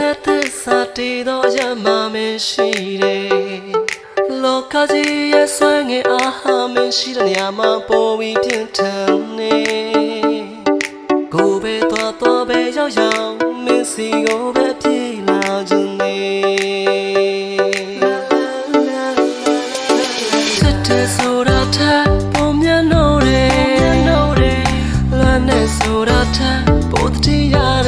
နဲ့သစ္စာတည်သောရမမင်းရှိတယ်လောကကြီးရဲ့ဆွေငင်အာဟာမင်းရှိတဲ့နေရာမှာပေါ်ပြီးပြင်းထန်နေကိုပဲတော်တော်ပဲရောက်ရောက်မင်းစီကိုပဲပြေးလာခြင်းနေစစ်တဆိုရတာပုံမြတ်လို့ရလွန်းနေဆိုရတာပို့တရား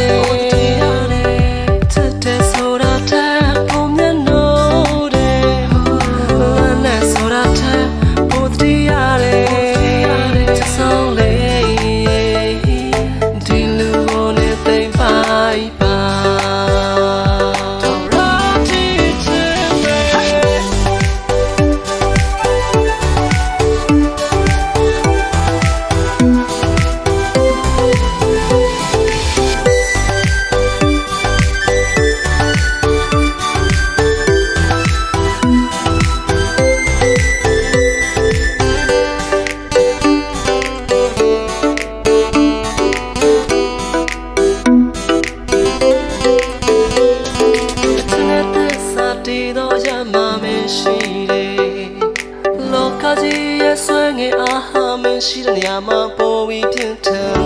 ည်းစာတီတော့ရမှာမရှိတယ်လောကကြီးရဲ့ဆွဲငယ်အားဟာမရှိတဲ့နေရာမှာပေါ်ပြီးပြင်းထန်